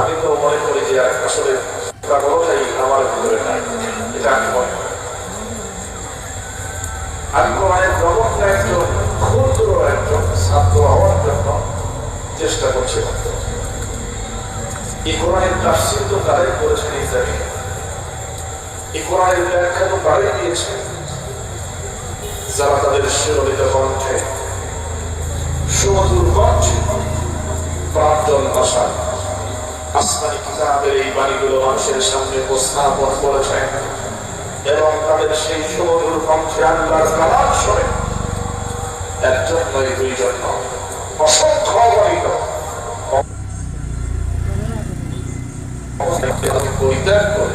আমি তো মনে করি যে একজন ক্ষুদ্র একজন জন্য চেষ্টা করছি এই কোরআনের তাফসির তো তারাই করেছেন ইসরায়েল এই কোরআনের ব্যাখ্যা তো তারাই দিয়েছেন যারা তাদের শিরোলিত কণ্ঠে সুমধুর কণ্ঠে প্রাঞ্জল ভাষা আসমানি কিতাবের এই বাণীগুলো মানুষের সামনে উপস্থাপন করেছেন এবং তাদের সেই সুমধুর কণ্ঠে আল্লাহর কালাম শোনে। একজন নয় দুইজন নয় অসংখ্য অগণিত পরিত্যাগ করে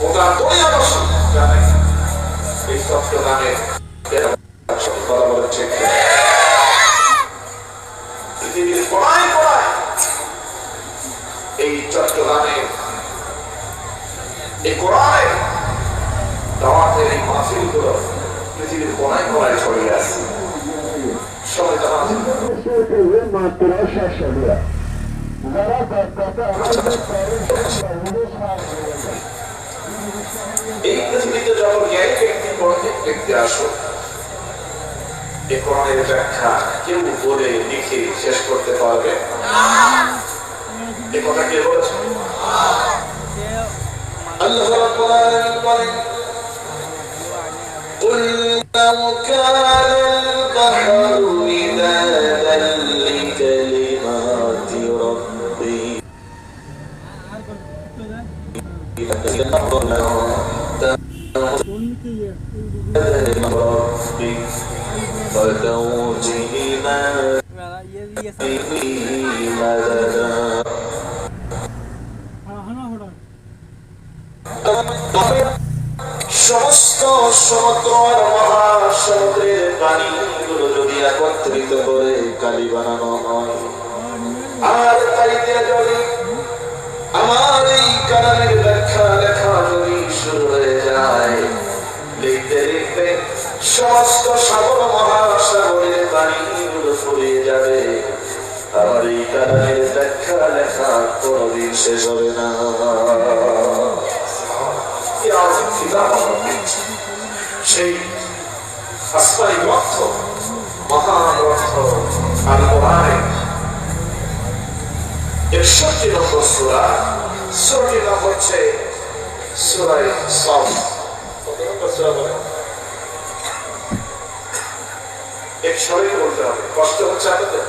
গোটা দুনিয়াবাসী জানে এই এরা কথা বলে পৃথিবীর কোনায় কোনায় এই চট্টগ্রামে এই কোরআনে দাওয়াতের এই মাহফিলগুলো পৃথিবীর কোনায় কোনায় ছড়িয়ে আছে। সবাই জানা আছে। মাত্র শেষ হবে যারা কথা এই পৃথিবীতে যত জ্ঞানী ব্যক্তি পণ্ডিত ব্যক্তি আসুক এই কোরআনের ব্যাখ্যা কেউ বলে লিখে শেষ করতে পারবে না। এ কথা কে বলেছে আল্লাহ রাব্বুল আলামিন বলেন قل لو كان البحر সমস্ত সমুদ্র মহাসমুদ্রের প্রাণীগুলো যদি একত্রিত করে কালি বানানো হয়, আর তাইতে যদি আমার এই কারণের ব্যাখ্যা লেখা যদি শুরু হয়ে যায় লিখতে লিখতে সমস্ত সাগর মহাসাগরের পানিগুলো ফুরিয়ে যাবে। আমার এই কারণের ব্যাখ্যা লেখা কোনদিন শেষ হবে না। সেই আসমানি গ্রন্থ মহান গ্রন্থ আল কোরআনে একষট্টি নম্বর সুরা সুরটির নাম হচ্ছে সুরাই সব নম্বর সুরা বলে এক বলতে হবে, কষ্ট হচ্ছে আপনাদের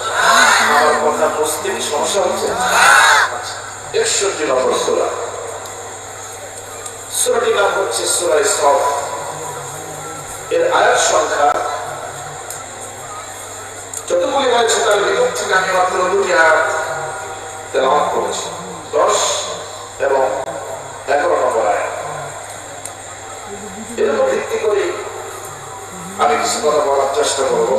আমার কথা বুঝতে সমস্যা হচ্ছে। একষট্টি নম্বর সুরা সুরাটির নাম হচ্ছে সুরাই সব এর আয়াত সংখ্যা যতগুলি রয়েছে তার ভিতর থেকে আমি মাত্র দুটি আয়াত তেলাওয়াত করেছি। দশ এবং এগারো নম্বর আয়াত। এর উপর ভিত্তি আমি কিছু কথা বলার চেষ্টা করব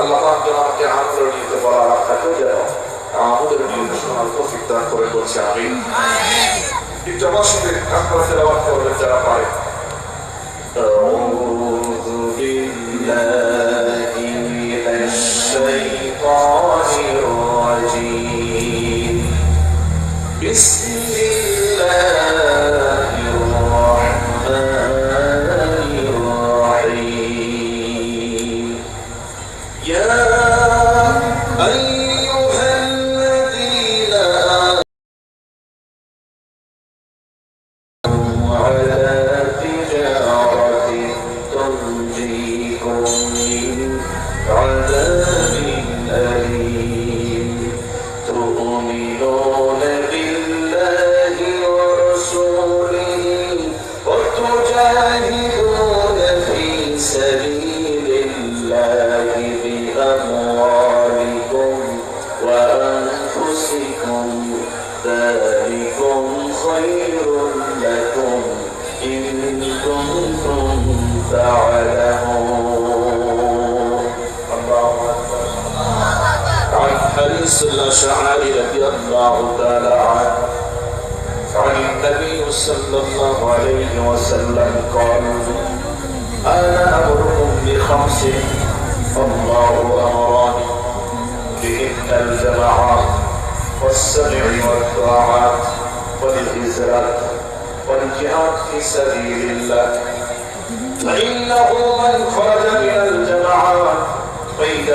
আল্লাহ পাক যেন আমাকে আনন্দ নিতে বলার আপনাকেও যেন আমাদের নিয়ে শোনার তৌফিক দান করে বলছে আমি একটু আমার সাথে আপনারা তেলাওয়াত করবেন যারা পারে أعوذ بالله من الشيطان الرجيم بسم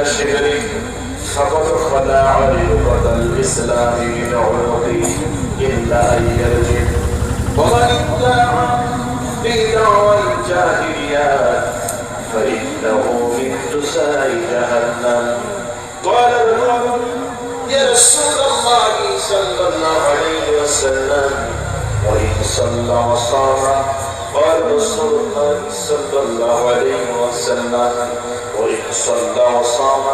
شبر فقد خلع عرضة الإسلام من عنقه إلا أن يرجع. ومن ادعى في دعوى الجاهليات فإنه من جزاء جهنم. قال الرجل يا رسول الله صلى الله عليه وسلم وإن صلى وصام قال رسول الله صلى الله عليه وسلم. وإن صلى وصام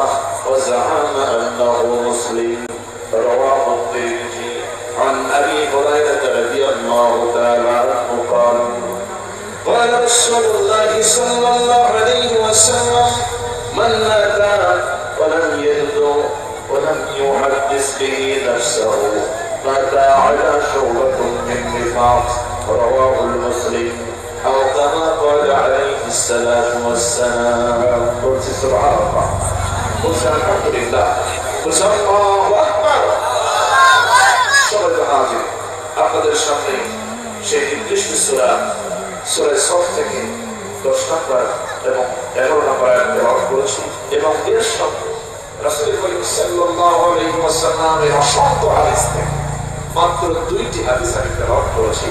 وزعم أنه مسلم رواه الترمذي عن أبي هريرة رضي الله تعالى عنه قال قال رسول الله صلى الله عليه وسلم من مات ولم يهدو ولم يحدث به نفسه مات على شعبة من نفاق الصلاة والسلام قلت سبحان الله قلت الحمد لله قلت الله أكبر সবাই তো হাজির আপনাদের সামনে সেই নির্দিষ্ট সুরা সুরা সব থেকে দশ নম্বর এবং এগারো নম্বর আয়াত তেলাওয়াত করেছি এবং এর সঙ্গে রাসূল করিম সাল্লাল্লাহু আলাইহি ওয়াসাল্লামের অসংখ্য হাদিস থেকে মাত্র দুইটি হাদিস আমি তেলাওয়াত করেছি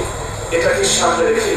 এটাকে সামনে রেখে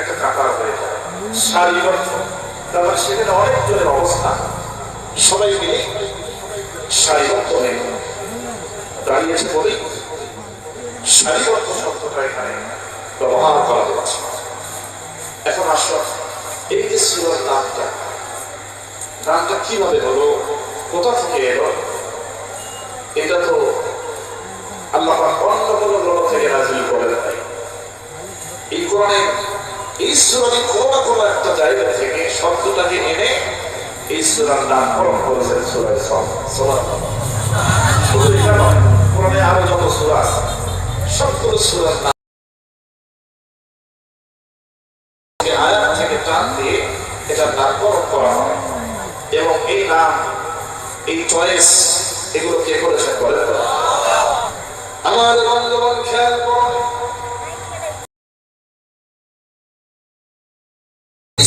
একটা কাতার হয়ে যায়। সারিবদ্ধ মানে সেখানে অনেকজনের অবস্থান সবাই মিলে সারিবদ্ধ হয়ে দাঁড়িয়েছে বলেই সারিবদ্ধ শব্দটা এখানে ব্যবহার করা হচ্ছে। এখন আসো এই যে সুরার নামটা নামটা কীভাবে হলো, কোথা থেকে এলো, এটা তো আল্লাহ অন্য কোনো গ্রহ থেকে নাজিল করেন নাই এই কোরআনে সুরানি কোনো কোনো একটা জায়গা থেকে শব্দটাকে এনে এই সুরার নামকরণ করেছেন সুরায় সব এটা আরও যত সূরা আছে, সবগুলো সূরার নাম। দিয়ে এটার নামকরণ করা এবং এই নাম, এই চয়েস এগুলো কে করেছেন বলেন তো? আমার বন্ধুগণ খেয়াল করুন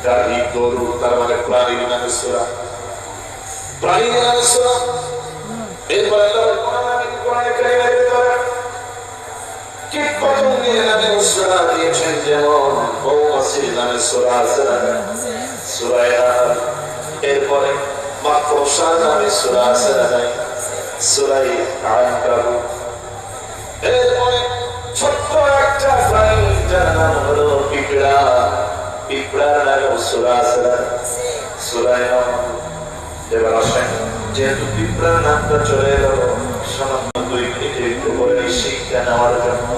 কি গাড়ি গরু তার মানে প্রাণীর নামে সূরা। প্রাণীর নামে সূরা। এরপরে যেমন মৌমাছির নামে সূরা আছে সূরায়ে নাহাল এরপরে মাকড়সার নামে সূরা আছে না নাই? নামে যেহেতু পিঁপড়ার নামটা চলে এলো সামান্য দুই মিনিটে একটু করে শিক্ষা নেওয়ার জন্য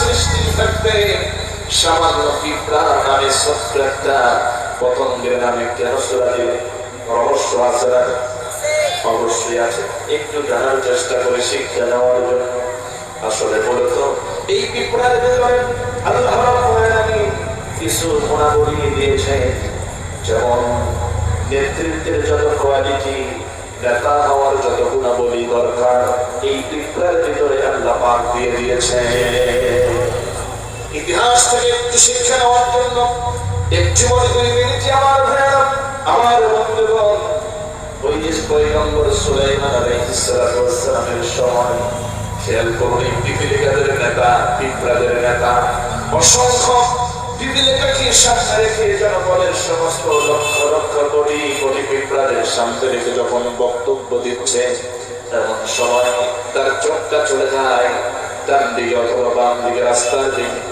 সৃষ্টি থাকতে সামান্য পিঁপড়া নামে ছোট্ট একটা পতঙ্গের নামে কেন সুরা রহস্য আছে অবশ্যই আছে। একটু জানার চেষ্টা করে, শিক্ষা নেওয়ার জন্য। আসলে মূলত এই কিছু দিয়েছেন। যেমন নেতৃত্বের যত কোয়ালিটি, নেতা হওয়ার যত গুণাবলী দরকার, এই পিঁপড়ার ভিতরে আল্লাহ পাক দিয়ে দিয়েছে ইতিহাস থেকে একটু শিক্ষা নেওয়ার জন্য একটু মনে মিনিটে আমার ভাইয়া আমার বন্ধুগণ ওই যে পয়গম্বর সুলাইমান আলাইহিস সালাতু ওয়াস সালামের সময় খেয়াল করুন পিপিলিকাদের নেতা, পিঁপড়াদের নেতা, অসংখ্য সামনে সমস্ত কোটি কোটি পিঁপড়াদের সামনে রেখে যখন বক্তব্য দিচ্ছে এমন সময় তার চোখটা চলে যায়, ডান দিকে অথবা রাস্তার দিকে।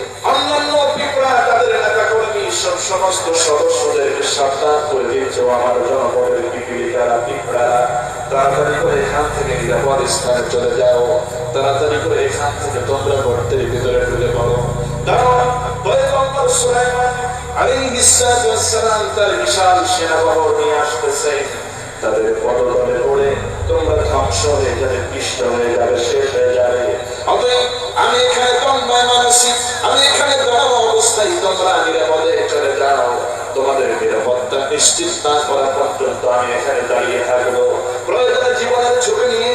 কর্মী সমস্ত সদস্যদেরকে সাবধান করে দিয়েছে আমার জনপদের পিপিলিকারা পিঁপড়ারা তাড়াতাড়ি করে এখান থেকে নিরাপদ স্থানে চলে যাও তাড়াতাড়ি করে এখান থেকে তোমরা গর্তের ভিতরে ঢুকে পড়ো। তার তাদের পদতলে তোমরা ধ্বংস হয়ে যাবে, পিষ্ট হয়ে যাবে, শেষ হয়ে যাবে। আমি এখানে তন্ময় মানসিক, আমি এখানে দাঁড়ানো অবস্থায়, তোমরা নিরাপদে চলে যাও। তোমাদের নিরাপত্তা নিশ্চিত না করা পর্যন্ত আমি এখানে দাঁড়িয়ে থাকব। প্রয়োজনে জীবনের ঝুঁকি নিয়ে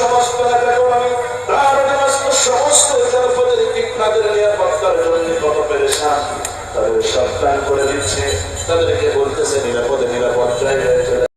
সমস্ত তার অধীনস্থ সমস্ত জনপদের বিপ্লবের জন্য কত পেরেশান করে দিচ্ছে, তাদেরকে বলতেছে নিরাপদে নিরাপদ জায়গায়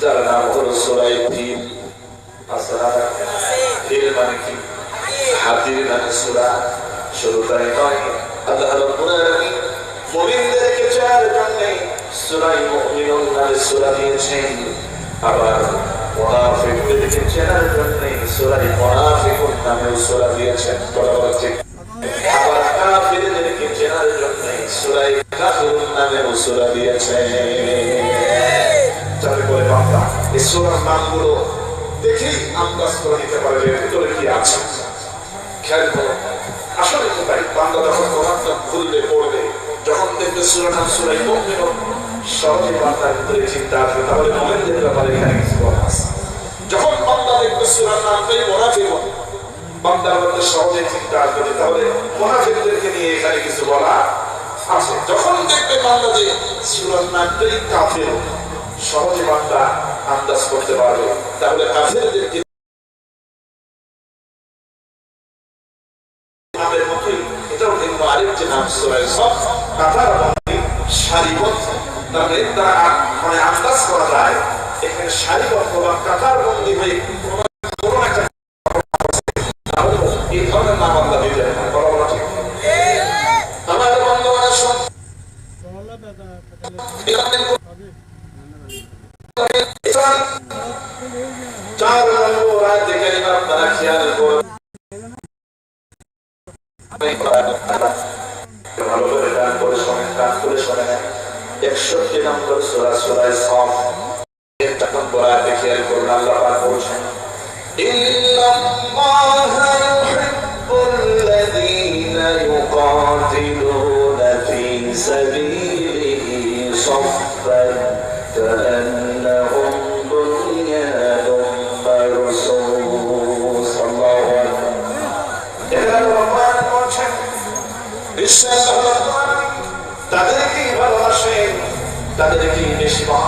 যার নাম হলো সুরাই ফিল আসরা মানে কি, হাতির নামে সুরা, শুরু তাই নয়। আল্লাহ রাব্বুল চেনার জন্য সূরায়ে মুনাফিকুন নামে সূরা দিয়েছেন। ঠিক। আবার কাফিরদেরকে চেনার সূরায়ে কাফিরুন নামে সূরা দিয়েছেন যাতে করে বান্দা এই সূরার নামগুলো দেখেই আন্দাজ করে নিতে পারে ভিতরে কি আছে? খেয়াল করো। আসলে তো বান্দা যখন কোরআনটা খুলবে পড়বে, যখন দেখবে সুরাটা সুরাই মুমিন সহজে বান্দার ভিতরে চিন্তা আসবে, তাহলে মুমিনদের ব্যাপারে এখানে কিছু কথা আছে। যখন বান্দা দেখবে সুরার নামটাই বলে বান্দার মধ্যে সহজে চিন্তা আসবে তাহলে মোনাফিকদেরকে নিয়ে এখানে কিছু বলা আছে। যখন দেখবে বান্দা যে নামটাই কাফের, সহজে বান্দা আন্দাজ করতে পারবে। তাহলে কিন্তু আরেকটি নাম সারিবদ্ধ। মানে মানে আন্দাজ করা যায়, এখানে সারিবদ্ধ বা কাতার বন্দী হয়ে কোনো কোনো একটা তাহলে এই ধরনের নাম আল্লাহ দিতে পারে বলা বলা ঠিক আমার বন্ধুরা শোন এখানে চার নম্বর আয়াতে কারিমা আপনারা খেয়াল একষট্টি নম্বর সোলা সোলায় এর চার নম্বর আয়াতে খেয়াল করুন, আল্লাহ বলছেন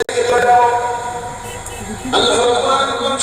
সেদিকে চলে যাও আল্লাহ রাব্বুল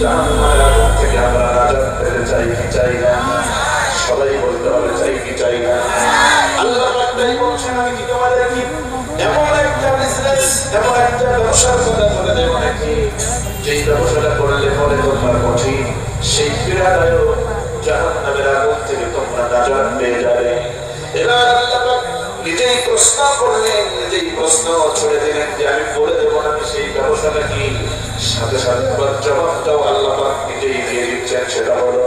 জাহান আগুন থেকে আমরা নাজাত সবাই বলতে হবে যেই ব্যবসাটা করলে পরে তোমরা কঠিন সেই পীড়াদায়ক থেকে তোমরা পেয়ে যাবে এবার আল্লাহ প্রশ্ন করলেন নিজেই প্রশ্ন ছড়ে দিলেন যে আমি বলে দেবো না আমি সেই ব্যবসাটা কি? সাথে সাথে আবার জবাবটাও আল্লাহ নিজেই দিয়ে দিচ্ছেন সেটা হলো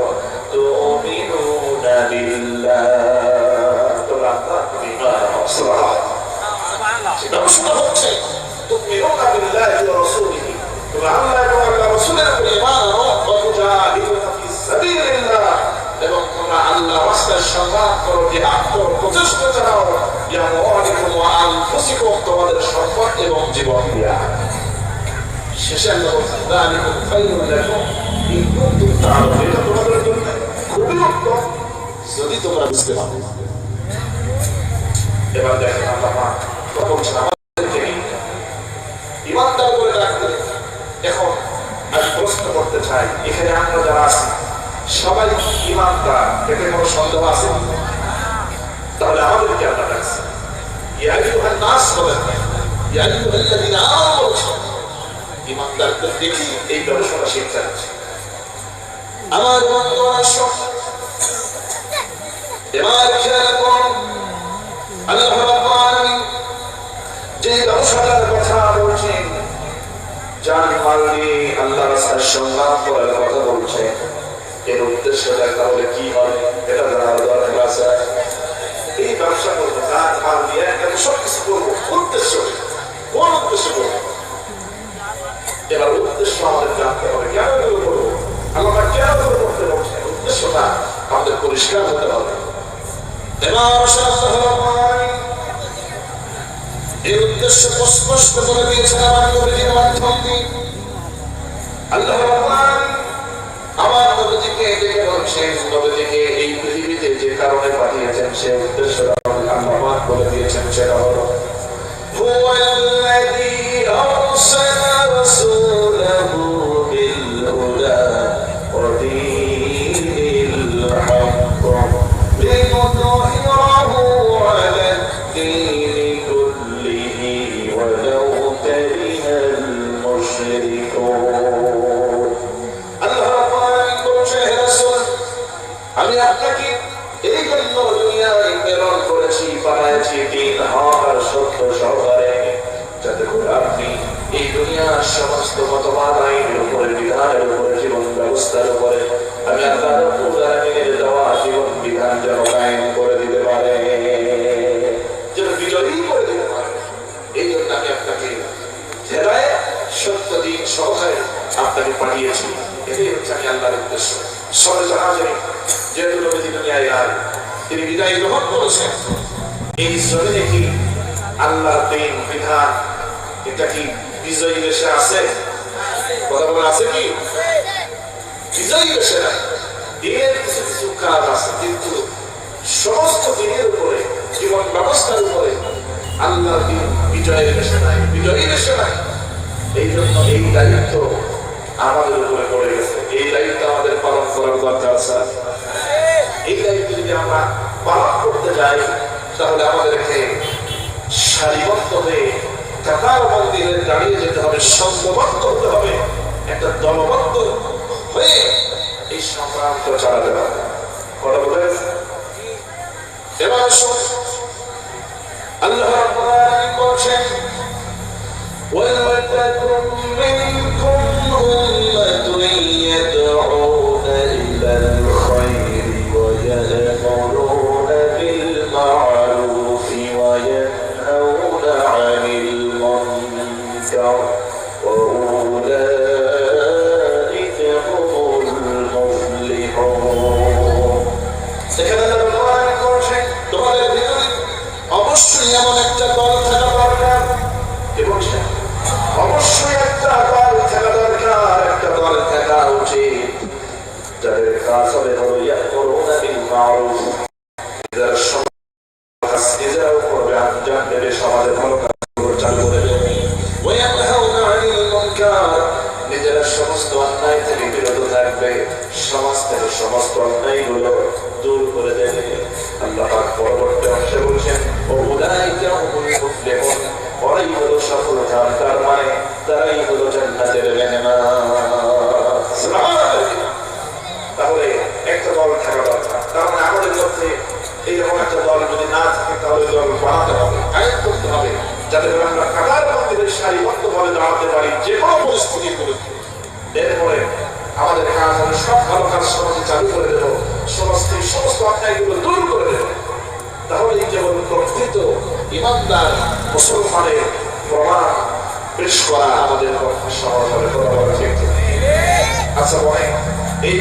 শেষে আল্লাহ বলছেন যালিকুম খায়রুল লাকুম ইন কুনতুম তা'লামুন এটা তোমাদের জন্য খুবই উত্তম যদি তোমরা বুঝতে পারো এবার দেখেন আল্লাহ পাক তো আমাদেরকে ইমানদার করে রাখতে এখন আমরা যারা আছি সবাই ইমানদার কোনো সন্দেহ আছে। তাহলে আমাদেরকে আল্লাহ ডাকছে। ইয়া আইয়ুহান নাস বলেন। ইয়া আইয়ুহাল্লাযীনা আমানু। ইমানদারদের দেখি এই ব্যবসাটা শিক্ষা আমার বন্ধুরা সব, এবার খেয়াল করুন, আল্লাহ যে ব্যবসাটার কথা বলছেন জান মাল নিয়ে আল্লাহ রাস্তায় সংগ্রাম করার কথা বলছে। এর উদ্দেশ্যটা তাহলে কি হয়, এটা জানার দরকার আছে। এই ব্যবসা করব জান মাল দিয়ে এত সব কিছু করব, উদ্দেশ্য? কোন উদ্দেশ্য করব? এবার উদ্দেশ্য আমাদের জানতে হবে, কেন এগুলো করব? আল্লাহ কেন এগুলো করতে বলছেন উদ্দেশ্যটা আমাদের পরিষ্কার হতে হবে। এই আমার সহকারে আপনাকে পাঠিয়েছি। এটাই হচ্ছে আমি আল্লাহর উদ্দেশ্য। সবে জাহাজে যেহেতু নবীজি দুনিয়ায় আর তিনি বিদায় গ্রহণ করেছেন, এই জমিনে কি আল্লাহর দিন, বিধান, এটা কি বিজয়ী দেশে আছে? কথা বলা আছে কি? বিজয়ী দেশে নাই। দিনের কিছু কিছু কাজ আছে, কিন্তু সমস্ত দিনের উপরে, জীবন ব্যবস্থার উপরে আল্লাহর দিন বিজয়ের দেশে নাই, বিজয়ী দেশে নাই। এই জন্য এই দায়িত্ব আমাদের উপরে পড়ে গেছে। এই দায়িত্ব আমাদের পালন করার দরকার আছে। এই দায়িত্ব যদি আমরা পালন করতে যাই, তাহলে আমাদেরকে সারিবদ্ধ হয়ে কাতার মন্দিরে দাঁড়িয়ে যেতে হবে সংঘবদ্ধ হতে হবে, একটা দলবদ্ধ হয়ে এই সংগ্রামটা চালাতে হবে। কথা বলে এবার আসুন। আল্লাহ বলছেন models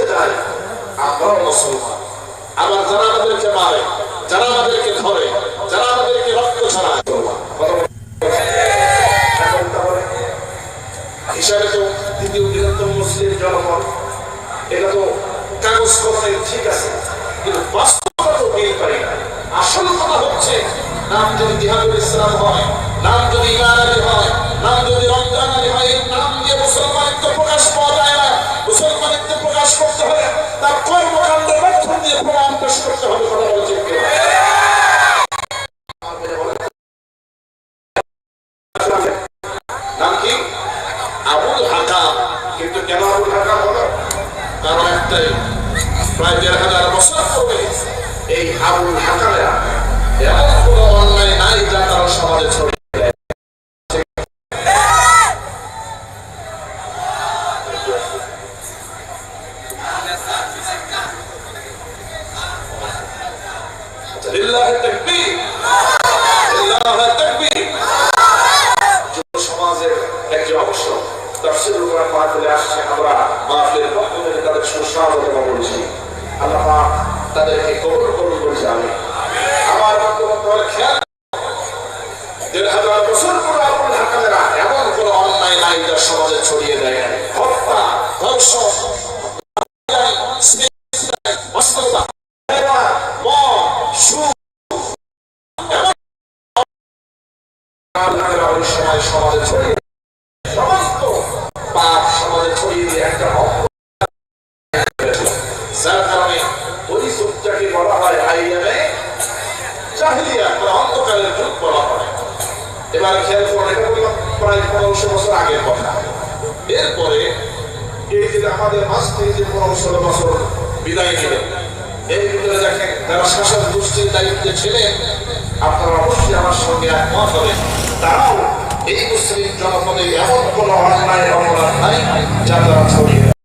কাছে যাই আমরাও মুসলমান। আবার যারা আমাদেরকে মারে, যারা আমাদেরকে ধরে, যারা আমাদেরকে রক্ত ছাড়া এটা তো কাগজ ঠিক আছে, কিন্তু বাস্তবতা তো মিল না। আসল কথা হচ্ছে, নাম যদি জিহাদুল ইসলাম হয়, নাম যদি ইমান হয়, নাম যদি রক্ত হাকাম। কিন্তু কেন কারণ একটাই প্রায় দেড় এই আবুল হাকামেরা এমন কোনো অন্যায় নাই যা তারা সমাজে ছড়িয়ে আল্লাহর ওই সময় সমাজে ছড়িয়ে সমস্ত পাপ সমাজে ছড়িয়ে দিয়ে একটা যার কারণে ওই যুগটাকে বলা হয় আইয়ামে জাহিলিয়া বা অন্ধকারের যুগ বলা হয়। এবার খেয়াল করে এটা বললাম প্রায় পনেরোশো বছর আগের কথা। এরপরে এই যে আমাদের মাঝ থেকে যে পনেরো ষোলো বছর বিদায় নিল এর ভিতরে দেখেন যারা শাসক গোষ্ঠীর দায়িত্বে আপনারা অবশ্যই আমার সঙ্গে একমত হবেন। তারাও এই মুসলিম জনপদে এমন কোনো অন্যায় অপরাধ নাই যা তারা ছড়িয়ে